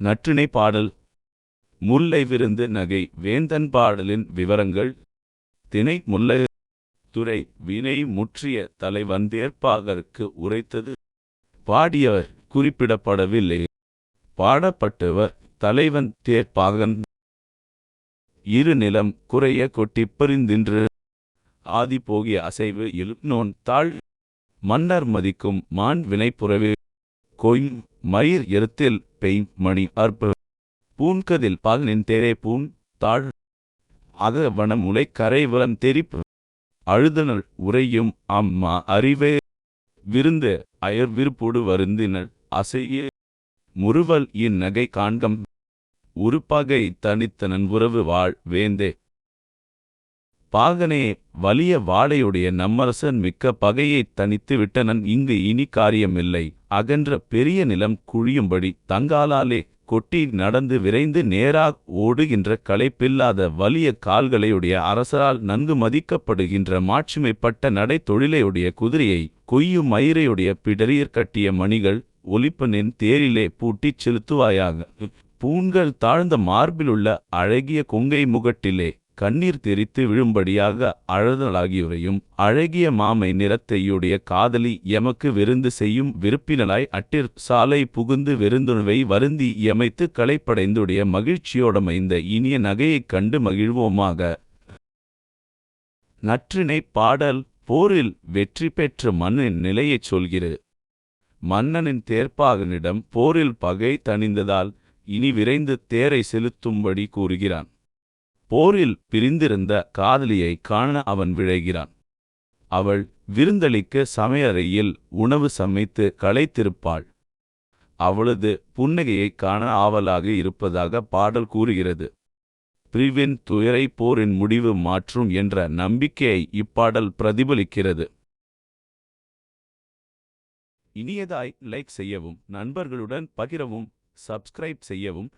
நற்றிணை பாடல். முல்லை விருந்து நகை வேந்தன் பாடலின் விவரங்கள். திணை முல்லை துறை வினை முற்றிய தலைவன் தேர்ப்பாகருக்கு உரைத்தது. பாடியவர் குறிப்பிடப்படவில்லை. பாடப்பட்டவர் தலைவன் தேர்ப்பாகன். இரு நிலம் குறைய கொட்டி பறிந்தின்று ஆதி போகிய அசைவு இல்நோன் தாழ் மன்னர் மதிக்கும் மான் வினைப்புறவு கொய் மயிர் எருத்தில் பெய் மணி அற்ப பூன்கதில் பாலனின் தேரே பூன் தாழ். அக வனம் உலை கரைவலன் தெரிப்பு. அழுதனள் உரையும் அம்மா அறிவே. விருந்து அயர் விருப்போடு வருந்தினள் அசைய. முறுவல் இந்நகை காண்கம். உருப்பகை தனித்தனன் உறவு வாழ் வேந்தே. பாகனே வலிய வாடையுடைய நம்மரசன் மிக்க பகையைத் தனித்து விட்டனன் இங்கு இனி காரியமில்லை. அகன்ற பெரிய நிலம் குழியும்படி தங்காலாலே கொட்டி நடந்து விரைந்து நேராக ஓடுகின்ற களைப்பில்லாத வலிய கால்களையுடைய அரசரால் நன்கு மதிக்கப்படுகின்ற மாட்சிமைப்பட்ட நடை தொழிலையுடைய குதிரையை கொய்யும் மயிரையுடைய பிடரியர் கட்டிய மணிகள் ஒலிப்பனின் தேரிலே பூட்டிச் செலுத்துவாயாக. பூண்கள் தாழ்ந்த மார்பிலுள்ள அழகிய கொங்கை முகட்டிலே கண்ணீர் தெரித்து விழும்படியாக அழுதலாகியுரையும் அழகிய மாமை நிறத்தையுடைய காதலி எமக்கு விருந்து செய்யும் விருப்பினலாய் அட்டிற் சாலை புகுந்து விருந்துணவை வருந்தி எமைத்து களைப்படைந்துடைய மகிழ்ச்சியோடமைந்த இனிய நகையைக் கண்டு மகிழ்வோமாக. நற்றினை பாடல் போரில் வெற்றி பெற்ற மன்னின் நிலையைச் சொல்கிறது. மன்னனின் தேர்ப்பாகனிடம் போரில் பகை தணிந்ததால் இனி விரைந்து தேரை செலுத்தும்படி கூறுகிறான். போரில் பிரிந்திருந்த காதலியை காண அவன் விழைகிறான். அவள் விருந்தளிக்க சமையறையில் உணவு சமைத்து களைத்திருப்பாள். அவளது புன்னகையைக் காண ஆவலாக இருப்பதாக பாடல் கூறுகிறது. பிரிவின் துயரை போரின் முடிவு மாற்றும் என்ற நம்பிக்கையை இப்பாடல் பிரதிபலிக்கிறது. இனியதாய் லைக் செய்யவும் நண்பர்களுடன் பகிரவும் சப்ஸ்கிரைப் செய்யவும்